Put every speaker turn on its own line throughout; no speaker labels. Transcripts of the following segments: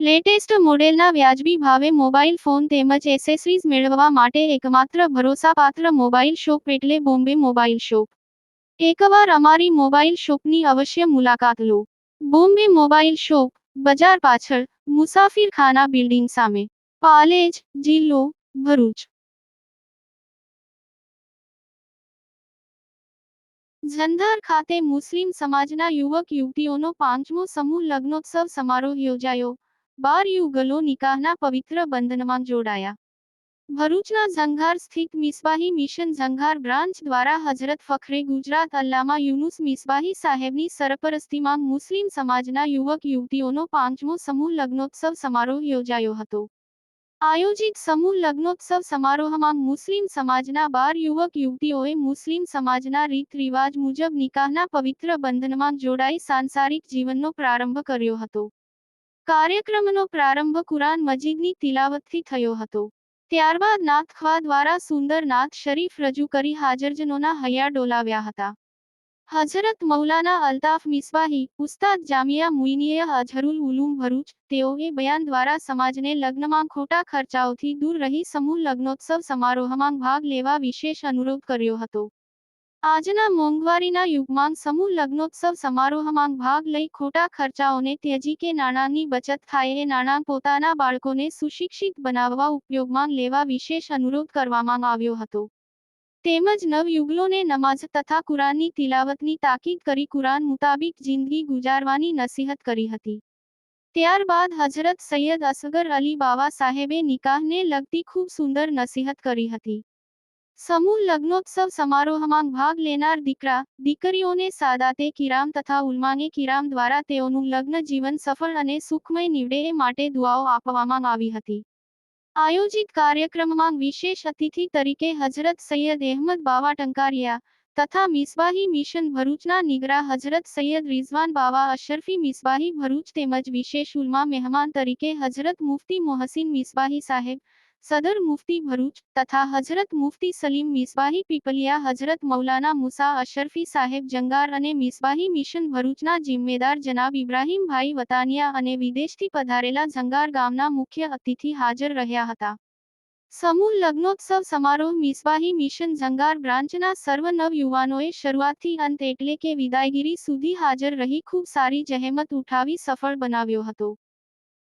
Latest મોડેલના વ્યાજબી ભાવે મોબાઈલ ફોન તેમજ એસેસરીઝ મેળવવા માટે એકમાત્ર ભરોસાપાત્ર મોબાઈલ શોપ એટલે બોમ્બે મોબાઈલ શોપ એકવાર અમારી મોબાઈલ શોપની અવશ્ય મુલાકાત લો બોમ્બે મોબાઈલ શોપ બજાર પાછળ મુસાફિરખાના બિલ્ડિંગ સામે પાલેજ જિલ્લો ભરૂચ ઝંધાર ખાતે મુસ્લિમ સમાજના યુવક યુવતીઓનો પાંચમો સમૂહ લગ્નોત્સવ સમારોહ યોજાયો બાર યુગલો નિકાહના પવિત્ર બંધનમાં જોડાયા. ભરૂચના ઝંઘાર સ્થિત મિસબાહી મિશન ઝંઘાર બ્રાન્ચ દ્વારા હજરત ફખરે ગુજરાત અલ્લામા યુનુસ મિસબાહી સાહેબની સરપરસ્તીમાં મુસ્લિમ સમાજના યુવક યુવતીઓનો પાંચમો સમૂહ લગ્નોત્સવ સમારોહ યોજાયો હતો. આયોજિત સમૂહ લગ્નોત્સવ સમારોહમાં મુસ્લિમ સમાજના બાર યુવક યુવતીઓએ મુસ્લિમ સમાજના રીત રિવાજ મુજબ નિકાહના પવિત્ર બંધનમાં જોડાઈ સાંસારિક જીવનનો પ્રારંભ કર્યો હતો. કાર્યક્રમનો પ્રારંભ કુરાન મજીદની તિલાવતથી થયો હતો. ત્યારબાદ નાથખવા દ્વારા સુંદર નાથ શરીફ રજૂ કરી હાજરજનોના હૈયા ડોલાવ્યા હતા. હઝરત મૌલાના અલ્તાફ મિસબાહી ઉસ્તાદ જામિયા મુઇનીએ અઝહરુલ ઉલુમ ભરૂચ, તેઓએ બયાન દ્વારા સમાજને લગ્નમાં ખોટા ખર્ચાઓથી દૂર રહી સમૂહ લગ્નોત્સવ સમારોહમાં ભાગ લેવા વિશેષ અનુરોધ કર્યો હતો. આજના મોંઘવારીના યુગમાં સમૂહ લગ્નોત્સવ સમારોહમાં ભાગ લઈ ખોટા ખર્ચાઓને ત્યજી કે નાણાંની બચત થાય એ નાણાં પોતાના બાળકોને સુશિક્ષિત બનાવવા ઉપયોગમાં લેવા વિશેષ અનુરોધ કરવામાં આવ્યો હતો. તેમજ નવયુગલોને નમાઝ તથા કુરાનની તિલાવતની તાકીદ કરી કુરાન મુતાબિક જિંદગી ગુજારવાની નસીહત કરી હતી. ત્યારબાદ હજરત સૈયદ અસગર અલી બાવા સાહેબે નિકાહને લગતી ખૂબ સુંદર નસીહત કરી હતી. સમૂહ લગ્નોત્સવ સમારોહમાં ભાગ લેનાર દીકરા, દીકરીઓને સાદાતે કિરામ તથા ઉલમાને કિરામ દ્વારા તેઓનું લગ્ન જીવન સફળ અને સુખમય નીવડે માટે દુઆઓ આપવામાં આવી હતી. આયોજિત કાર્યક્રમમાં વિશેષ અતિથિ તરીકે હજરત સૈયદ અહેમદ બાવા ટંકારિયા તથા મિસબાહી મિશન ભરૂચના નિગરા હજરત સૈયદ રિઝવાન બાવા અશરફી મિસબાહી ભરૂચ તેમજ વિશેષ ઉલમા મહેમાન તરીકે હજરત મુફતી મોહસિન મિસબાહી સાહેબ સદર મુફતી ભરૂચ તથા હજરત મુફતી સલીમ મિસબાહી પીપલિયા હજરત મૌલાના મુસા અશરફી સાહેબ જંગાર અને મિસબાહી મિશન ભરૂચના જિમ્મેદાર જનાબ ઇબ્રાહીમભાઈ વતાનિયા અને વિદેશથી પધારેલા જંગાર ગામના મુખ્ય અતિથિ હાજર રહ્યા હતા. સમૂહ લગ્નોત્સવ સમારોહ મિસબાહી મિશન જંગાર બ્રાન્ચના સર્વ નવ યુવાનોએ શરૂઆતથી અંત એટલે કે વિદાયગીરી સુધી હાજર રહી ખૂબ સારી જહેમત ઉઠાવી સફળ બનાવ્યો હતો.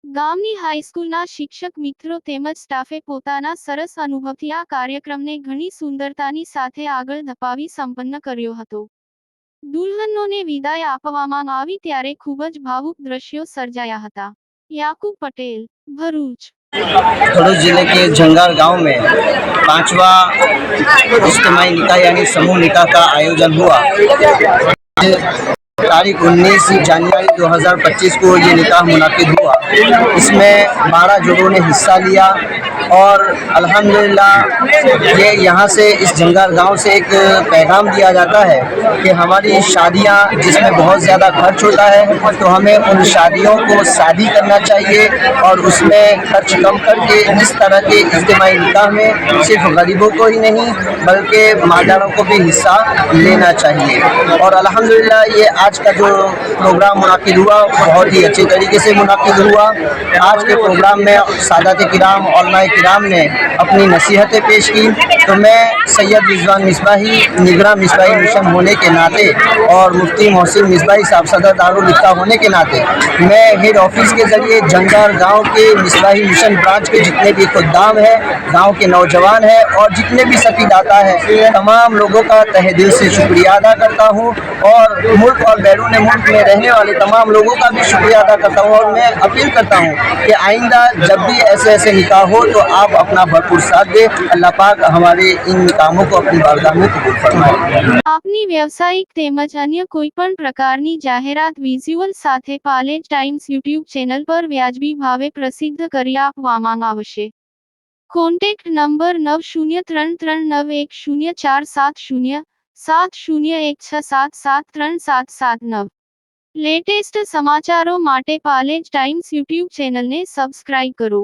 ગામની હાઈસ્કૂલના શિક્ષક મિત્રો તેમજ સ્ટાફે પોતાના સરસ અનુભવથી આ કાર્યક્રમને ઘણી સુંદરતાની સાથે આગળ ધપાવી સંપન્ન કર્યો હતો દુલ્હનોને વિદાય આપવામાં આવી ત્યારે ખૂબ જ ભાવુક દ્રશ્યો સર્જાયા હતા યાકુબ પટેલ ભરૂચ
भरूच जिले के जंगार गांव में पांचवा इज्तमाही निकाह यानी समूह निकाह का आयोजन हुआ तारीख 19 जनवरी 2025 को ये निकाह मुनद हुआ। इसमें बारह जोड़ों ने हिस्सा लिया। और अल्हम्दुलिल्लाह, ये यहाँ से, इस जंगार गाँव से एक पैगाम दिया जाता है कि हमारी शादियाँ, जिसमें बहुत ज़्यादा खर्च होता है तो हमें उन शादियों को शादी करना चाहिए और उसमें खर्च कम करके इस तरह के इज्तमाही निकाह में सिर्फ़ गरीबों को ही नहीं, बल्कि मादारों को भी हिस्सा लेना चाहिए। और अल्हम्दुलिल्लाह, ये आज का जो प्रोग्राम मुनद हुआ, बहुत ही अच्छे तरीके से मुनद हुआ। आज के प्रोग्राम में सादात किराम और किराम ने अपनी नसीहतें पेश की तो मैं सैयद रिजवान मिसबाही निगरा मिसबाही मिशन होने के नाते और मुफ्ती मोहसिन मिसबाही साहब सदर दारुल इफ्ता होने के नाते, मैं हेड ऑफ़िस के ज़रिए जंगार गाँव के मिसबाही मिशन ब्रांच के जितने भी खुदाम हैं, गाँव के नौजवान हैं और जितने भी सकीदाता हैं, तमाम लोगों का तहे दिल से शुक्रिया अदा करता हूँ। और मुल्क और बैरून मुल्क में रहने वाले तमाम लोगों का भी शुक्रिया अदा करता हूँ और मैं अपील करता हूँ कि आइंदा जब भी ऐसे ऐसे निकाह हो तो आप अपना भरपूर साथ दें अल्लाह पाक हमारे इन कामों को अपनी बारगाह में कबूल फरमाए
આપની વ્યવસાયિક તેમજ અન્ય કોઈપણ પ્રકારની જાહેરાત વિઝ્યુઅલ સાથે પાલેજ ટાઈમ્સ યુટ્યુબ ચેનલ પર વ્યાજબી ભાવે પ્રસિદ્ધ કરી આપવામાં આવશે કોન્ટેક્ટ નંબર નવ શૂન્ય ત્રણ ત્રણ નવ એક શૂન્ય ચાર સાત શૂન્ય સાત શૂન્ય એક છ સાત સાત ત્રણ સાત સાત નવ. લેટેસ્ટ સમાચારો માટે પાલેજ ટાઈમ્સ યુટ્યુબ ચેનલને સબસ્ક્રાઇબ કરો.